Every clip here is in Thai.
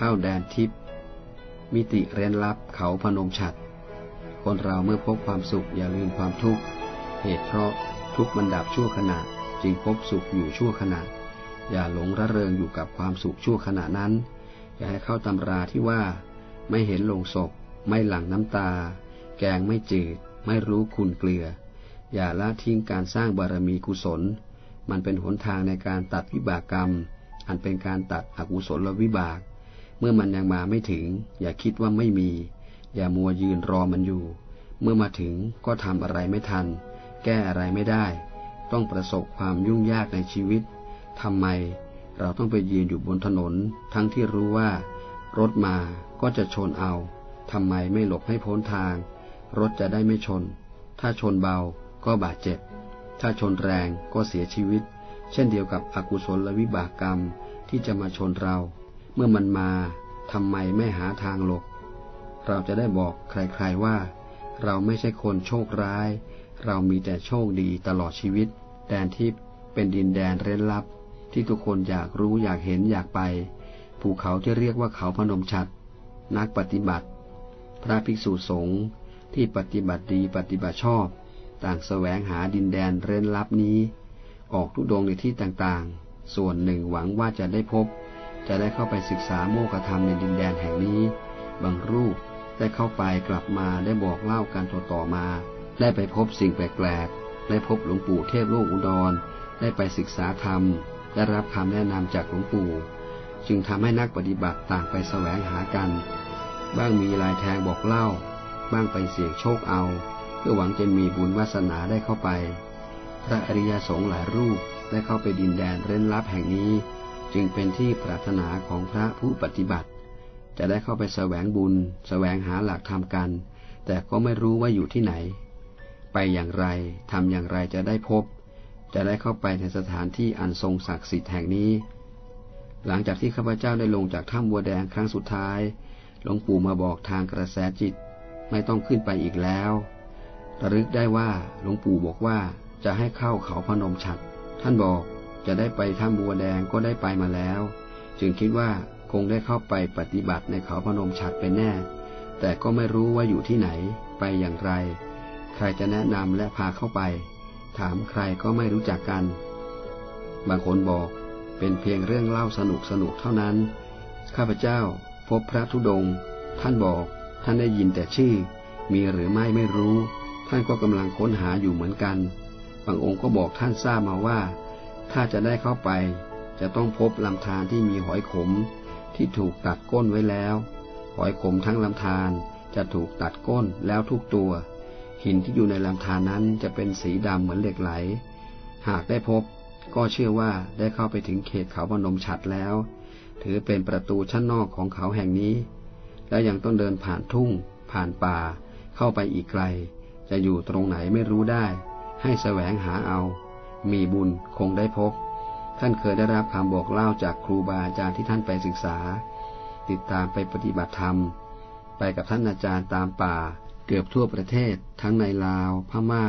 เข้าแดนทิพย์มิติเร้นลับเขาพนมฉัดคนเราเมื่อพบความสุขอย่าลืมความทุกข์เหตุเพราะทุกข์มันดับชั่วขณะจึงพบสุขอยู่ชั่วขณะ อย่าหลงระเริงอยู่กับความสุขชั่วขณะนั้น อย่าให้เข้าตำราที่ว่า ไม่เห็นลงศพ ไม่หลั่งน้ำตา แกงไม่จืด ไม่รู้คุณเกลือ อย่าละทิ้งการสร้างบารมีกุศล มันเป็นหนทางในการตัดวิบากกรรม อันเป็นการตัดอกุศลวิบาก เมื่อมันยังมาไม่ถึง อย่าคิดว่าไม่มี อย่ามัวยืนรอมันอยู่ เมื่อมาถึงก็ทำอะไรไม่ทัน แก้อะไรไม่ได้ ต้องประสบความยุ่งยากในชีวิตทำไมเราต้องไปยืนอยู่บนถนน ทั้งที่รู้ว่า รถมาก็จะชนเอาทำไมไม่หลบให้พ้นทาง รถจะได้ไม่ชน ถ้าชนเบาก็บาดเจ็บ ถ้าชนแรงก็เสียชีวิต เช่นเดียวกับอกุศลวิบากกรรมที่จะมาชนเรา มื่อมันมาทำไมไม่หาทางหลบ เราจะได้บอกใครๆว่า เราไม่ใช่คนโชคร้าย เรามีแต่โชคดีตลอดชีวิต แดนทิพย์เป็นดินแดนเร้นลับ ที่ทุกคนอยากรู้อยากเห็นอยากไป ภูเขาที่เรียกว่าเขาพนมชัด นักปฏิบัติ พระภิกษุสงฆ์ที่ปฏิบัติดีปฏิบัติชอบ ต่างแสวงหาดินแดนเร้นลับนี้ ออกทุดงในที่ต่างๆ ส่วนหนึ่งหวังว่าจะได้พบ จะได้เข้าไปศึกษาโมกธรรมในดินแดนแห่งนี้ บางรูปได้เข้าไปกลับมาได้บอกเล่ากันต่อๆมา ได้ไปพบสิ่งแปลกๆ ได้พบหลวงปู่เทพโลกอุดร ได้ไปศึกษาธรรม ได้รับคำแนะนำจากหลวงปู่ จึงทำให้นักปฏิบัติต่างไปแสวงหากัน บ้างมีลายแทงบอกเล่า บ้างไปเสี่ยงโชคเอา เพื่อหวังจะมีบุญวาสนาได้เข้าไป พระอริยสงฆ์หลายรูปได้เข้าไปดินแดนเร้นลับแห่งนี้ จึงเป็นที่ปรารถนาของพระผู้ปฏิบัติ จะได้เข้าไปแสวงบุญ แสวงหาหลักธรรมกัน แต่ก็ไม่รู้ว่าอยู่ที่ไหน ไปอย่างไรทำอย่างไรจะได้พบ จะได้เข้าไปในสถานที่อันทรงศักดิ์สิทธิ์แห่งนี้ หลังจากที่ข้าพเจ้าได้ลงจากถ้ำบัวแดงครั้งสุดท้ายหลวงปู่มาบอกทางกระแสจิต ไม่ต้องขึ้นไปอีกแล้วระลึกได้ว่าหลวงปู่บอกว่าจะให้เข้าเขาพนมฉัดท่านบอก จะได้ไปถ้ำบัวแดงก็ได้ไปมาแล้ว จึงคิดว่าคงได้เข้าไปปฏิบัติในเขาพนมฉัดเป็นแน่ แต่ก็ไม่รู้ว่าอยู่ที่ไหน ไปอย่างไร ใครจะแนะนำและพาเข้าไป ถามใครก็ไม่รู้จักกัน บางคนบอกเป็นเพียงเรื่องเล่าสนุกสนุกเท่านั้น ข้าพเจ้าพบพระธุดง ท่านบอก ท่านได้ยินแต่ชื่อ มีหรือไม่ไม่รู้ ท่านก็กำลังค้นหาอยู่เหมือนกัน บางองค์ก็บอกท่านทราบมาว่า ถ้าจะได้เข้าไป จะต้องพบลำธารที่มีหอยขมที่ถูกตัดก้นไว้แล้ว หอยขมทั้งลำธารจะถูกตัดก้นแล้วทุกตัว หินที่อยู่ในลำธารนั้นจะเป็นสีดำเหมือนเหล็กไหล หากได้พบก็เชื่อว่าได้เข้าไปถึงเขตเขาพนมฉัดแล้ว ถือเป็นประตูชั้นนอกของเขาแห่งนี้ แล้วยังต้องเดินผ่านทุ่ง ผ่านป่า เข้าไปอีกไกล จะอยู่ตรงไหนไม่รู้ได้ ให้แสวงหาเอา มีบุญคงได้พบ ท่านเคยได้รับคำบอกเล่าจากครูบาอาจารย์ที่ท่านไปศึกษา ติดตามไปปฏิบัติธรรม ไปกับท่านอาจารย์ตามป่า เกือบทั่วประเทศ ทั้งในลาว พม่า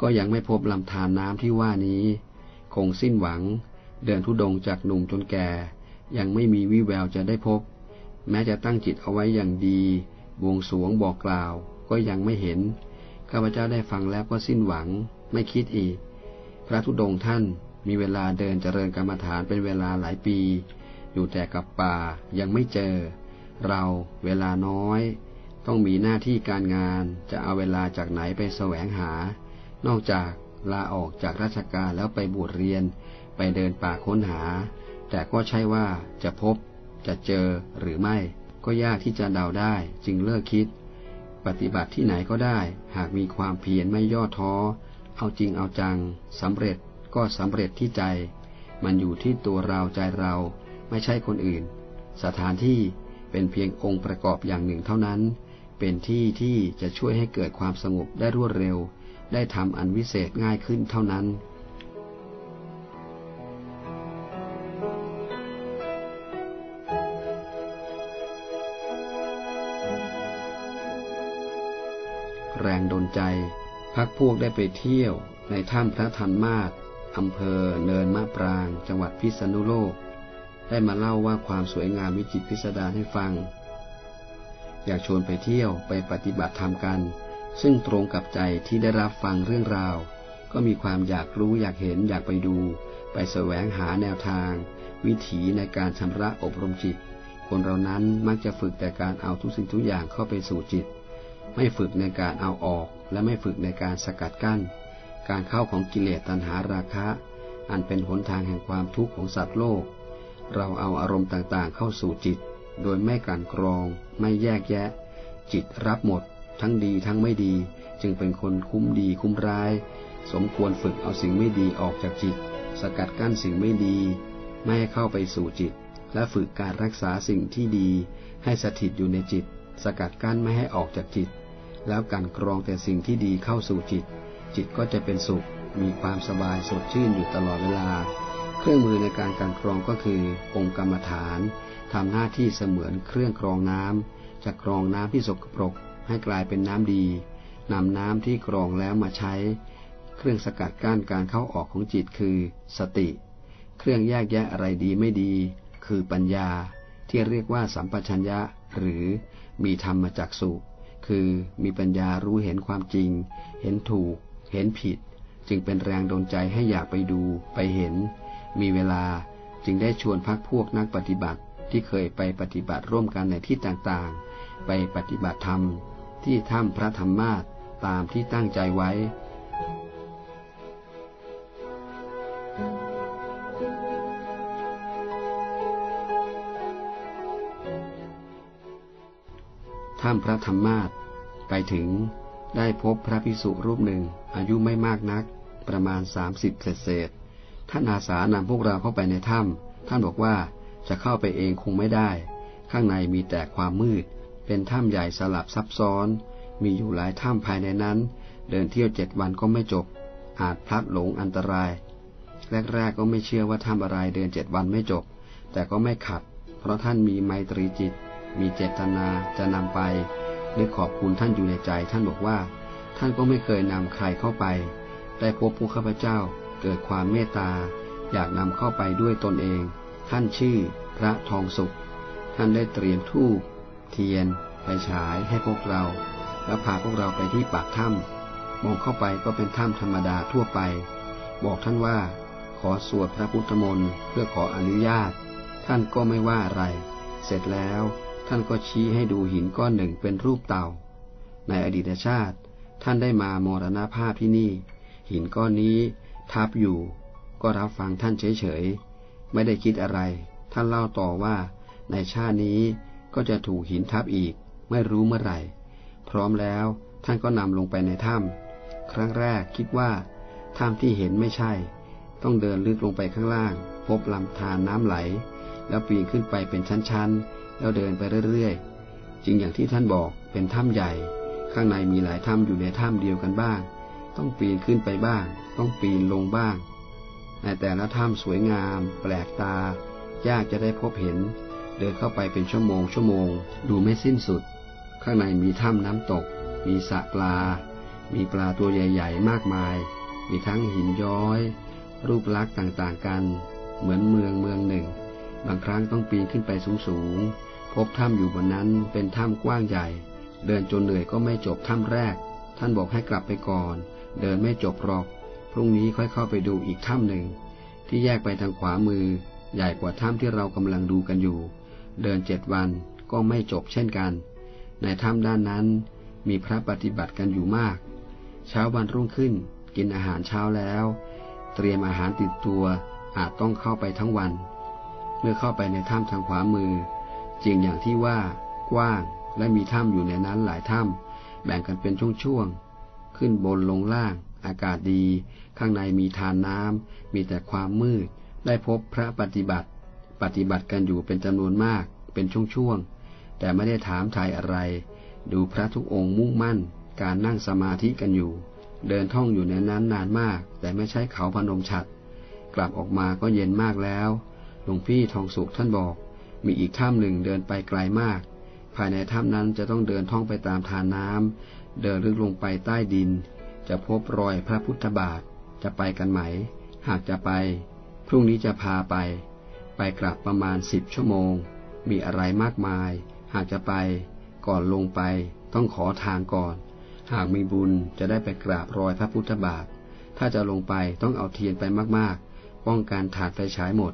ก็ยังไม่พบลำธารน้ำที่ว่านี้ คงสิ้นหวัง เดินทุดงจากหนุ่มจนแก่ ยังไม่มีวิแววจะได้พบ แม้จะตั้งจิตเอาไว้อย่างดีบวงสวงบอกกล่าว ก็ยังไม่เห็นข้าพเจ้าได้ฟังแล้วก็สิ้นหวัง ไม่คิดอีก พระธุดงค์ท่านมีเวลาเดินเจริญกรรมฐานเป็นเวลาหลายปี อยู่แต่กับป่ายังไม่เจอ เราเวลาน้อย ต้องมีหน้าที่การงานจะเอาเวลาจากไหนไปแสวงหา นอกจากลาออกจากราชการแล้วไปบวชเรียน ไปเดินป่าค้นหา แต่ก็ใช่ว่าจะพบ จะเจอหรือไม่ ก็ยากที่จะเดาได้จึงเลิกคิด ปฏิบัติที่ไหนก็ได้ หากมีความเพียรไม่ย่อท้อ เอาจริงเอาจังสำเร็จก็สำเร็จที่ใจ มันอยู่ที่ตัวเราใจเราไม่ใช่คนอื่น สถานที่เป็นเพียงองค์ประกอบอย่างหนึ่งเท่านั้น เป็นที่ที่จะช่วยให้เกิดความสงบได้รวดเร็ว ได้ทำอันวิเศษง่ายขึ้นเท่านั้นแรงดนใจ พักพวกได้ไปเที่ยว ในถ้ำพระธันมาศอำเภอเนินมะปราง จังหวัดพิษณุโลก ได้มาเล่าว่าความสวยงามวิจิตพิสดารให้ฟัง อยากชวนไปเที่ยวไปปฏิบัติธรรมกัน ซึ่งตรงกับใจที่ได้รับฟังเรื่องราว ก็มีความอยากรู้อยากเห็นอยากไปดู ไปแสวงหาแนวทาง วิถีในการชำระอบรมจิต คนเรานั้นมักจะฝึกแต่การเอาทุกสิ่งทุกอย่างเข้าไปสู่จิต ไม่ฝึกในการเอาออก และไม่ฝึกในการสกัดกั้น การเข้าของกิเลสตัณหาราคะ อันเป็นหนทางแห่งความทุกข์ของสัตว์โลก เราเอาอารมณ์ต่างๆเข้าสู่จิต โดยไม่กลั่นกรอง ไม่แยกแยะ จิตรับหมด ทั้งดีทั้งไม่ดี จึงเป็นคนคุ้มดีคุ้มร้าย สมควรฝึกเอาสิ่งไม่ดีออกจากจิต สกัดกั้นสิ่งไม่ดี ไม่ให้เข้าไปสู่จิต และฝึกการรักษาสิ่งที่ดี ให้สถิตอยู่ในจิต สกัดกั้นไม่ให้ออกจากจิต แล้วการกรองแต่สิ่งที่ดีเข้าสู่จิต จิตก็จะเป็นสุข มีความสบายสดชื่นอยู่ตลอดเวลา เครื่องมือในการการกรองก็คือ องค์กรรมฐานทำหน้าที่เสมือนเครื่องกรองน้ำจะกรองน้ำที่สกปรก ให้กลายเป็นน้ำดีนำน้ำที่กรองแล้วมาใช้ เครื่องสกัดกั้นการเข้าออกของจิตคือ สติ เครื่องแยกแยะอะไรดีไม่ดี คือปัญญาที่เรียกว่าสัมปชัญญะ หรือมีธรรมจักสุ คือมีปัญญารู้เห็นความจริง เห็นถูก เห็นผิด จึงเป็นแรงดลใจให้อยากไปดู ไปเห็น มีเวลาจึงได้ชวนพักพวกนักปฏิบัติที่เคยไปปฏิบัติร่วมกันในที่ต่างๆ ไปปฏิบัติธรรม ที่ถ้ำพระธรรมาสตามที่ตั้งใจไว้ ถ้ำพระธรรมาสไปถึงได้พบพระภิกษุรูปหนึ่ง อายุไม่มากนัก ประมาณสามสิบเศษ ท่านอาสานำพวกเราเข้าไปในถ้ำท่านบอกว่าจะเข้าไปเองคงไม่ได้ ข้างในมีแต่ความมืด เป็นถ้ำใหญ่สลับซับซ้อน มีอยู่หลายถ้ำภายในนั้น เดินเที่ยวเจ็ดวันก็ไม่จบ อาจพลัดหลงอันตราย แรกๆก็ไม่เชื่อว่าถ้ำอะไรเดินเจ็ดวันไม่จบ แต่ก็ไม่ขัด เพราะท่านมีไมตรีจิต มีเจตนาจะนำไปนึกขอบคุณท่านอยู่ในใจ ท่านบอกว่า ท่านก็ไม่เคยนำใครเข้าไป ได้พบผู้ข้าพเจ้าเกิดความเมตตา อยากนำเข้าไปด้วยตนเอง ท่านชื่อพระทองสุข ท่านได้เตรียมทูบเทียนไฟฉายให้พวกเรา แล้วพาพวกเราไปที่ปากถ้ำมองเข้าไปก็เป็นถ้ำธรรมดาทั่วไป บอกท่านว่า ขอสวดพระพุทธมนต์เพื่อขออนุญาต ท่านก็ไม่ว่าอะไร เสร็จแล้ว ท่านก็ชี้ให้ดูหินก้อนหนึ่งเป็นรูปเต่า ในอดีตชาติ ท่านได้มามรณภาพที่นี่ หินก้อนนี้ทับอยู่ ก็รับฟังท่านเฉยๆ ไม่ได้คิดอะไร ท่านเล่าต่อว่า ในชาตินี้ก็จะถูกหินทับอีก ไม่รู้เมื่อไหร่ พร้อมแล้วท่านก็นำลงไปในถ้ำครั้งแรกคิดว่าถ้ำที่เห็นไม่ใช่ ต้องเดินลึกลงไปข้างล่าง พบลำธารน้ำไหล แล้วปีนขึ้นไปเป็นชั้นๆ แล้วเดินไปเรื่อยๆจริงอย่างที่ท่านบอกเป็นถ้ำใหญ่ ข้างในมีหลายถ้ำอยู่ในถ้ำเดียวกันบ้าง ต้องปีนขึ้นไปบ้าง ต้องปีนลงบ้าง ในแต่ละถ้ำสวยงาม แปลกตา ยากจะได้พบเห็น เดินเข้าไปเป็นชั่วโมงชั่วโมง ดูไม่สิ้นสุด ข้างในมีถ้ำน้ำตก มีสระปลา มีปลาตัวใหญ่ๆ มากมาย มีทั้งหินย้อย รูปลักษณ์ต่างๆกัน เหมือนเมืองเมืองหนึ่งบางครั้งต้องปีนขึ้นไปสูงๆ พบถ้ำอยู่บนนั้นเป็นถ้ำกว้างใหญ่ เดินจนเหนื่อยก็ไม่จบถ้ำแรก ท่านบอกให้กลับไปก่อน เดินไม่จบหรอก พรุ่งนี้ค่อยเข้าไปดูอีกถ้ำหนึ่ง ที่แยกไปทางขวามือ ใหญ่กว่าถ้ำที่เรากำลังดูกันอยู่ เดินเจ็ดวันก็ไม่จบเช่นกัน ในถ้ำด้านนั้น มีพระปฏิบัติกันอยู่มาก เช้าวันรุ่งขึ้น กินอาหารเช้าแล้ว เตรียมอาหารติดตัวอาจต้องเข้าไปทั้งวัน เมื่อเข้าไปในถ้ำทางขวามือ จริงอย่างที่ว่ากว้างและมีถ้ำอยู่ในนั้นหลายถ้ำแบ่งกันเป็นช่วงๆขึ้นบนลงล่าง อากาศดี ข้างในมีทานน้ำมีแต่ความมืด ได้พบพระปฏิบัติ ปฏิบัติกันอยู่เป็นจำนวนมาก เป็นช่วงๆแต่ไม่ได้ถามทายอะไร ดูพระทุกองค์มุ่งมั่น การนั่งสมาธิกันอยู่ เดินท่องอยู่ในนั้นนานมาก แต่ไม่ใช่เขาพนมฉัด กลับออกมาก็เย็นมากแล้วหลวงพี่ทองสุขท่านบอก มีอีกถ้ำหนึ่งเดินไปไกลมาก ภายในถ้ำนั้นจะต้องเดินท่องไปตามทานน้ำเดินลึกลงไปใต้ดิน จะพบรอยพระพุทธบาท จะไปกันไหม หากจะไป พรุ่งนี้จะพาไป ไปกลับประมาณสิบชั่วโมง มีอะไรมากมาย หากจะไป ก่อนลงไป ต้องขอทางก่อน หากมีบุญจะได้ไปกราบรอยพระพุทธบาท ถ้าจะลงไปต้องเอาเทียนไปมากๆ ป้องกันถาดไฟฉายหมด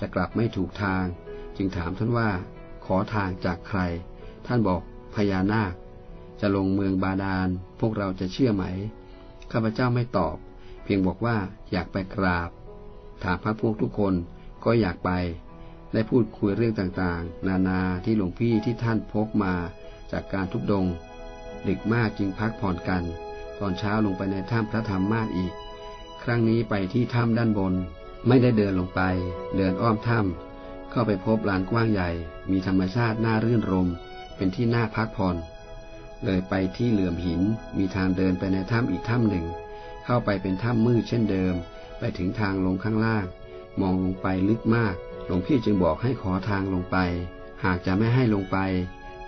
จะกลับไม่ถูกทาง จึงถามท่านว่าขอทางจากใคร ท่านบอกพญานาค จะลงเมืองบาดาล พวกเราจะเชื่อไหม ข้าพเจ้าไม่ตอบ เพียงบอกว่าอยากไปกราบ ถามพระพวกทุกคนก็อยากไป ได้พูดคุยเรื่องต่างๆ นานาที่หลวงพี่ที่ท่านพกมาจากการทุกดง ดึกมากจึงพักผ่อนกัน ตอนเช้าลงไปในถ้ำพระธรรมมากอีก ครั้งนี้ไปที่ถ้ำด้านบน ไม่ได้เดินลงไป เดินอ้อมถ้ำ เข้าไปพบลานกว้างใหญ่ มีธรรมชาติน่ารื่นรม เป็นที่น่าพักผ่อน เลยไปที่เหลื่อมหิน มีทางเดินไปในถ้ำอีกถ้ำหนึ่ง เข้าไปเป็นถ้ำมืดเช่นเดิม ไปถึงทางลงข้างล่าง มองลงไปลึกมาก หลวงพี่จึงบอกให้ขอทางลงไป หากจะไม่ให้ลงไป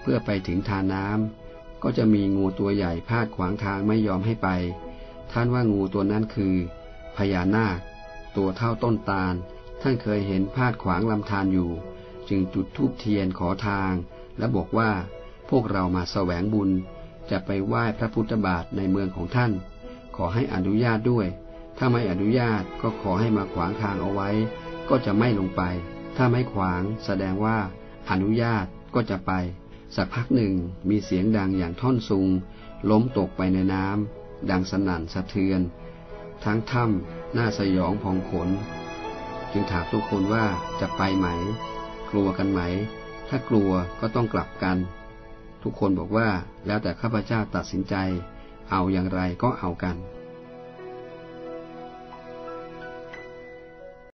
เพื่อไปถึงทาน้ำก็จะมีงูตัวใหญ่พาดขวางทางไม่ยอมให้ไป ท่านว่างูตัวนั้นคือพญานาค ตัวเท่าต้นตาล ท่านเคยเห็นพาดขวางลำธารอยู่ จึงจุดธูปเทียนขอทาง และบอกว่าพวกเรามาแสวงบุญ จะไปไหว้พระพุทธบาทในเมืองของท่าน ขอให้อนุญาตด้วย ถ้าไม่อนุญาตก็ขอให้มาขวางทางเอาไว้ ก็จะไม่ลงไป ถ้าไม่ขวางแสดงว่า อนุญาตก็จะไป สักพักหนึ่งมีเสียงดังอย่างท่อนซุง ล้มตกไปในน้ำดังสนั่นสะเทือน ทั้งถ้ำหน้าสยองพองขน จึงถามทุกคนว่าจะไปไหม กลัวกันไหม ถ้ากลัวก็ต้องกลับกัน ทุกคนบอกว่าแล้วแต่ข้าพเจ้าตัดสินใจ เอาอย่างไรก็เอากัน